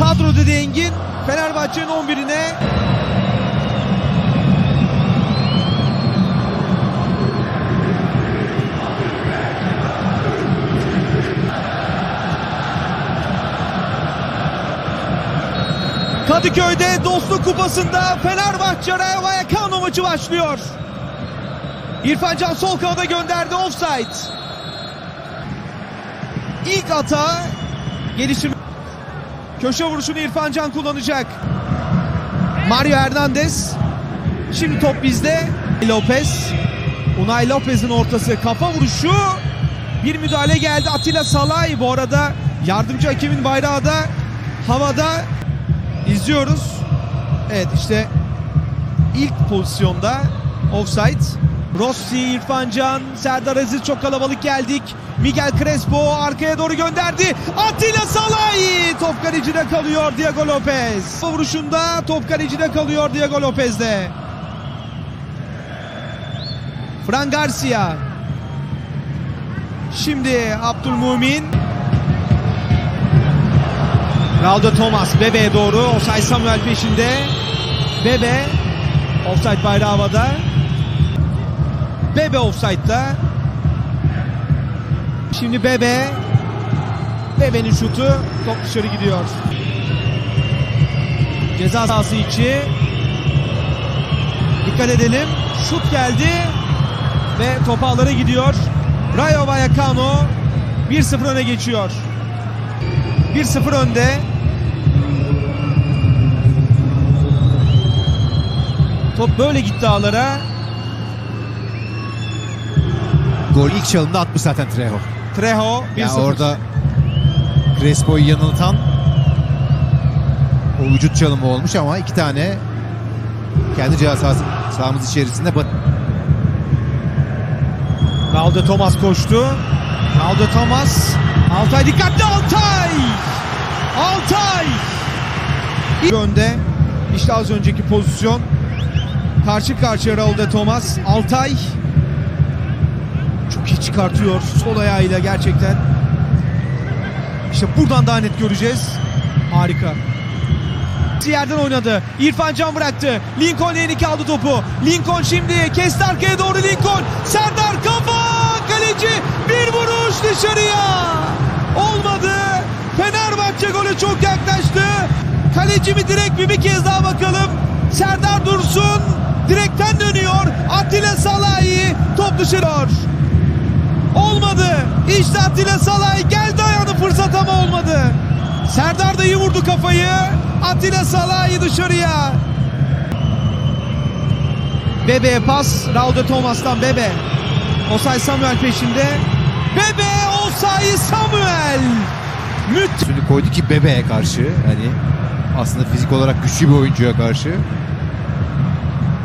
Kadro dedi Engin. Fenerbahçe'nin 11'ine Kadıköy'de Dostluk Kupası'nda Fenerbahçe Rayo Vallecano maçı başlıyor. İrfan Can sol kanada gönderdi offside. İlk hata gelişim köşe vuruşunu İrfan Can kullanacak. Mario Hernandez. Şimdi top bizde. Lopez. Unai Lopez'in ortası kafa vuruşu. Bir müdahale geldi Atilla Salay. Bu arada yardımcı hakemin bayrağı da havada izliyoruz. Evet işte ilk pozisyonda offside. Rossi, İrfan Can, Serdar Aziz çok kalabalık geldik. Miguel Crespo arkaya doğru gönderdi. Atilla Salay top kalecide kalıyor Diego Lopez. Vuruşunda top kalecide kalıyor Diego Lopez'de. Fran Garcia. Şimdi Abdülmumin. Raldo Thomas Bebe'ye doğru. Osay Samuel peşinde. Bebe. Offside bayrağı havada. Bebe offside'da. Şimdi Bebe. Bebe'nin şutu. Top dışarı gidiyor. Ceza sahası içi. Dikkat edelim. Şut geldi. Ve top ağlara gidiyor. Rayo Vallecano 1-0 öne geçiyor. 1-0 önde. Top böyle gitti ağlara. Gol ilk çalımda atmış zaten Trejo. Trejo 1-0. Ya orada Crespo'yu yanıltan o vücut çalımı olmuş ama iki tane kendi sahası, sahamız içerisinde bat- Raldo Thomas koştu. Raldo Thomas. Altay dikkatli Altay. Altay. Önde. İşte az önceki pozisyon. Karşı karşıya Raldo Thomas. Altay. Çok çıkartıyor sol ayağıyla gerçekten. İşte buradan daha net göreceğiz. Harika. yerden oynadı. İrfan Can bıraktı. Lincoln Yenik aldı topu. Lincoln şimdi kesti arkaya doğru Lincoln. Serdar kafa! Kaleci bir vuruş dışarıya. Olmadı. Fenerbahçe golü çok yaklaştı. Kaleci mi direkt mi bir kez daha bakalım. Serdar Dursun direkten dönüyor. Atilla Salahi top dışarı. Olmadı. İşte Atilla Salay geldi ayağını fırsat ama olmadı. Serdar da iyi vurdu kafayı. Atilla Salah'ı dışarıya. Bebe'ye pas. Raude Thomas'tan Bebe. Osay Samuel peşinde. Bebe Osay Samuel. Müt. üstünü koydu ki Bebe'ye karşı. Hani aslında fizik olarak güçlü bir oyuncuya karşı.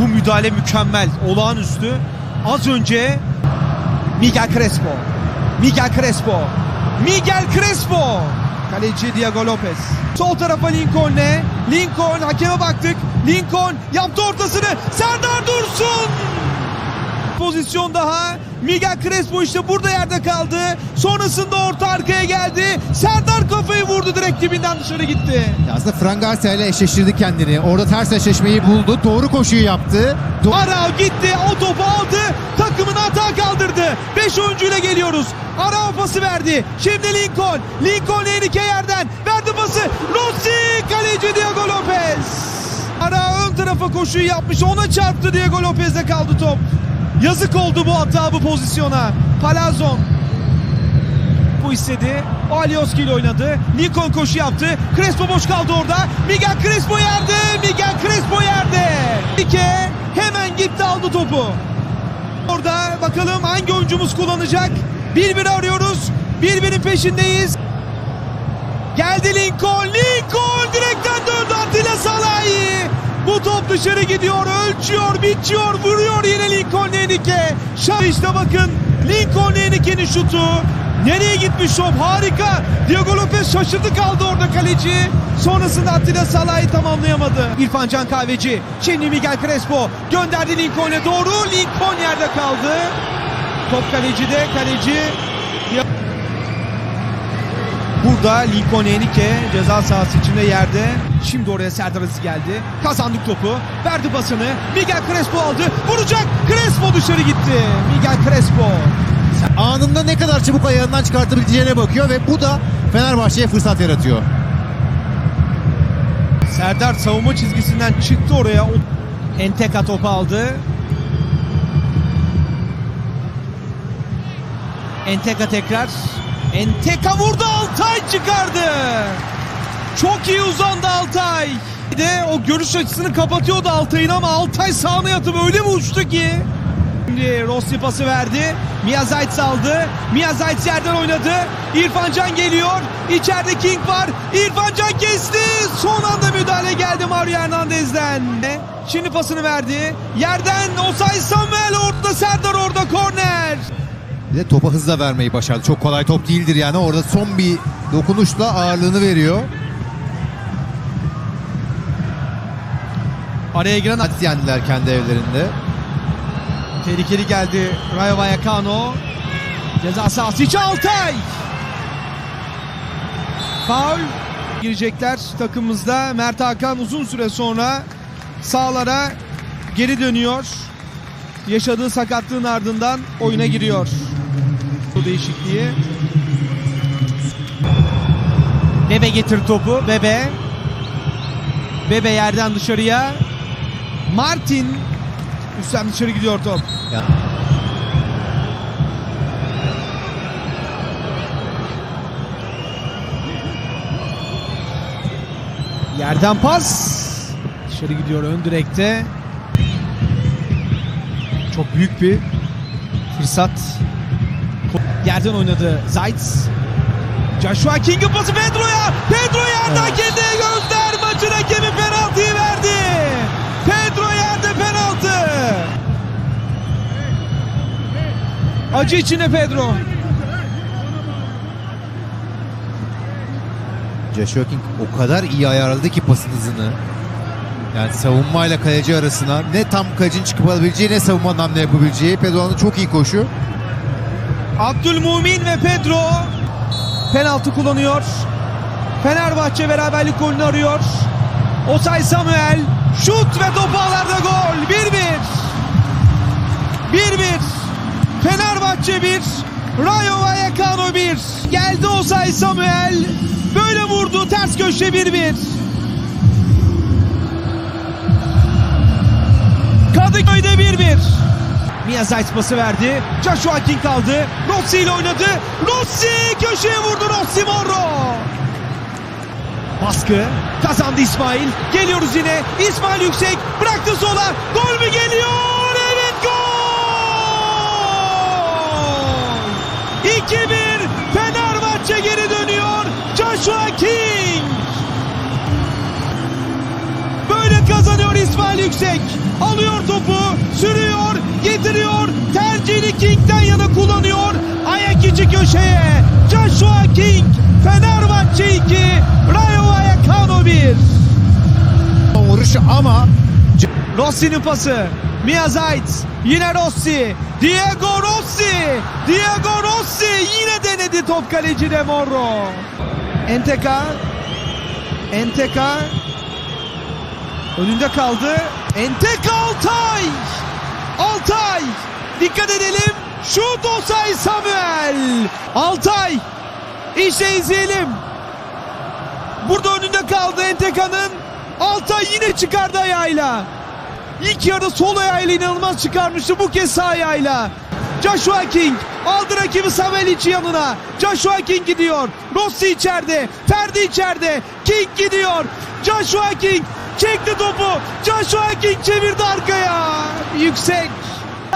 Bu müdahale mükemmel. Olağanüstü. Az önce Miguel Crespo. Miguel Crespo. Miguel Crespo. Kaleci Diego Lopez. Sol tarafa Lincoln'le. Lincoln hakeme baktık. Lincoln yaptı ortasını. Serdar Dursun. Pozisyon daha. Miguel Crespo işte burada yerde kaldı. Sonrasında orta arkaya geldi. Serdar kafayı vurdu direkt dibinden dışarı gitti. Ya aslında Fran Garcia ile eşleştirdi kendini. Orada ters eşleşmeyi buldu. Doğru koşuyu yaptı. Do- Arao gitti o topu aldı takımını hata kaldırdı 5 oyuncuyla geliyoruz Arao pası verdi şimdi Lincoln Lincoln Enrique yerden verdi pası Rossi kaleci Diego Lopez Arao ön tarafa koşuyu yapmış ona çarptı Diego Lopez'de kaldı top yazık oldu bu hata bu pozisyona Palazon bu istedi. Alioski ile oynadı. Lincoln koşu yaptı. Crespo boş kaldı orada. Miguel Crespo yerde. Miguel Crespo yerde. Ike hemen gitti aldı topu. Orada bakalım hangi oyuncumuz kullanacak. Bir bir arıyoruz. Birbirinin peşindeyiz. Geldi Lincoln. Lincoln direkten döndü Atilla dışarı gidiyor. Ölçüyor, biçiyor, vuruyor yine Lincoln Enike. Şah işte bakın. Lincoln Enike'nin şutu. Nereye gitmiş top? Harika. Diego Lopez şaşırdı kaldı orada kaleci. Sonrasında Atilla Salahi tamamlayamadı. İrfan Can Kahveci. Şimdi Miguel Crespo gönderdi Lincoln'e doğru. Lincoln yerde kaldı. Top kalecide. Kaleci Burada Lincoln Enike ceza sahası içinde yerde. Şimdi oraya Serdar Aziz geldi. Kazandık topu. Verdi basını. Miguel Crespo aldı. Vuracak. Crespo dışarı gitti. Miguel Crespo. Anında ne kadar çabuk ayağından çıkartabileceğine bakıyor ve bu da Fenerbahçe'ye fırsat yaratıyor. Serdar savunma çizgisinden çıktı oraya. Enteka topu aldı. Enteka tekrar. Enteka vurdu Altay çıkardı. Çok iyi uzandı Altay. Bir de o görüş açısını kapatıyordu Altay'ın ama Altay sağına yatıp öyle mi uçtu ki? Şimdi Rossi pası verdi. Mia Zayt aldı. Mia Zayt yerden oynadı. İrfan Can geliyor. İçeride King var. İrfan Can kesti. Son anda müdahale geldi Mario Hernandez'den. Şimdi pasını verdi. Yerden Osay Samuel orada Serdar orada korner. Bir topa hızla vermeyi başardı. Çok kolay top değildir yani. Orada son bir dokunuşla ağırlığını veriyor. Araya giren Hadi yendiler kendi evlerinde. tehlikeli geldi Rayo Vallecano. Ceza sahası içi Altay. Faul girecekler takımımızda. Mert Hakan uzun süre sonra sağlara geri dönüyor. Yaşadığı sakatlığın ardından oyuna giriyor. Değişikliği. Bebe getir topu. Bebe. Bebe yerden dışarıya. Martin üstten dışarı gidiyor top. Ya- Yerden pas. Dışarı gidiyor ön direkte. Çok büyük bir fırsat. Yerden oynadı Zayt. Joshua King'in pası Pedro'ya. Pedro yerden Evet. kendine gönder. Maçın hakemi penaltıyı verdi. Pedro yerde penaltı. Acı içinde Pedro. Joshua King o kadar iyi ayarladı ki pasın hızını. Yani savunmayla kaleci arasına ne tam kalecinin çıkıp alabileceği ne savunmanın hamle yapabileceği. Pedro'nun çok iyi koşu. Abdülmumin ve Pedro penaltı kullanıyor. Fenerbahçe beraberlik golünü arıyor. Osay Samuel şut ve top ağlarda gol. 1-1. 1-1. Fenerbahçe 1. Rayo Vallecano 1. Geldi Osay Samuel. Böyle vurdu ters köşe 1-1. Kadıköy'de 1-1. Mia Zayt pası verdi. Joshua King kaldı. Rossi ile oynadı. Rossi köşeye vurdu Rossi Morro. Baskı kazandı İsmail. Geliyoruz yine. İsmail yüksek bıraktı sola. Gol mü geliyor? Evet gol! 2-1 Fenerbahçe geri dönüyor. Joshua King. Böyle kazanıyor İsmail Yüksek. Alıyor topu, sürüyor, getiriyor. Fenerbahçe 2, Rayo Vallecano 1. Vuruşu ama Rossi'nin pası. Mia Zayt. Yine Rossi. Diego Rossi. Diego Rossi yine denedi top kaleci de Morro. Enteka. Enteka. Önünde kaldı. Enteka Altay. Altay. Dikkat edelim. Şut Osay Samuel. Altay. İşte izleyelim. Burada önünde kaldı Enteka'nın. Altay yine çıkardı ayağıyla. İlk yarıda sol ayağıyla inanılmaz çıkarmıştı. Bu kez sağ ayağıyla. Joshua King aldı rakibi Samuel içi yanına. Joshua King gidiyor. Rossi içeride. Ferdi içeride. King gidiyor. Joshua King çekti topu. Joshua King çevirdi arkaya. Yüksek.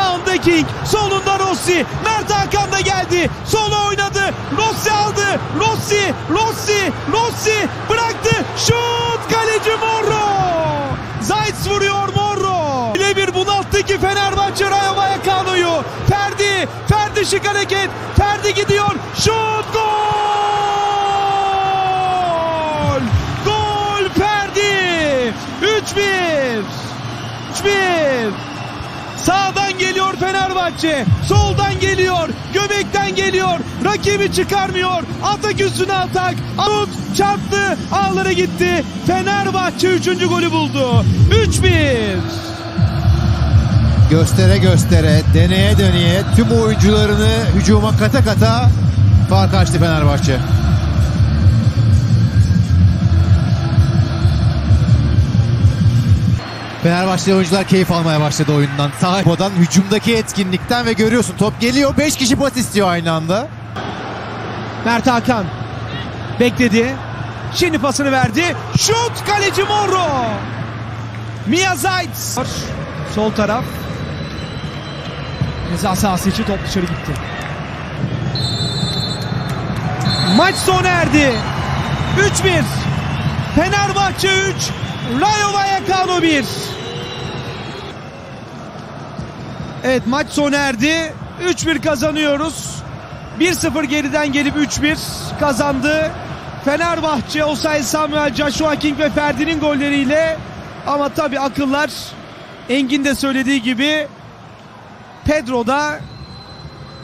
Sağında King, solunda Rossi, Mert Hakan da geldi, sola oynadı, Rossi aldı, Rossi, Rossi, Rossi bıraktı, şut, kaleci Morro, Zayt vuruyor Morro, birebir bunalttı ki Fenerbahçe Rayo Vallecano'yu, Ferdi, Ferdi şık hareket, Ferdi gidiyor, şut, gol, gol Ferdi, 3-1, 3-1. Sağdan geliyor Fenerbahçe. Soldan geliyor. Göbekten geliyor. Rakibi çıkarmıyor. Atak üstüne atak. Arut çarptı. Ağlara gitti. Fenerbahçe 3. golü buldu. 3-1. Göstere göstere, deneye deneye tüm oyuncularını hücuma kata kata fark açtı Fenerbahçe. Fenerbahçe oyuncular keyif almaya başladı oyundan. Sahibodan, hücumdaki etkinlikten ve görüyorsun top geliyor. 5 kişi pas istiyor aynı anda. Mert Hakan bekledi. Şimdi pasını verdi. Şut kaleci Morro. Mia Zayt. Sol taraf. Ceza sahası için top dışarı gitti. Maç sona erdi. 3-1. Fenerbahçe 3. Rayo Vallecano 1. Evet maç sona erdi. 3-1 kazanıyoruz. 1-0 geriden gelip 3-1 kazandı. Fenerbahçe Osay Samuel, Joshua King ve Ferdi'nin golleriyle ama tabi akıllar Engin de söylediği gibi Pedro'da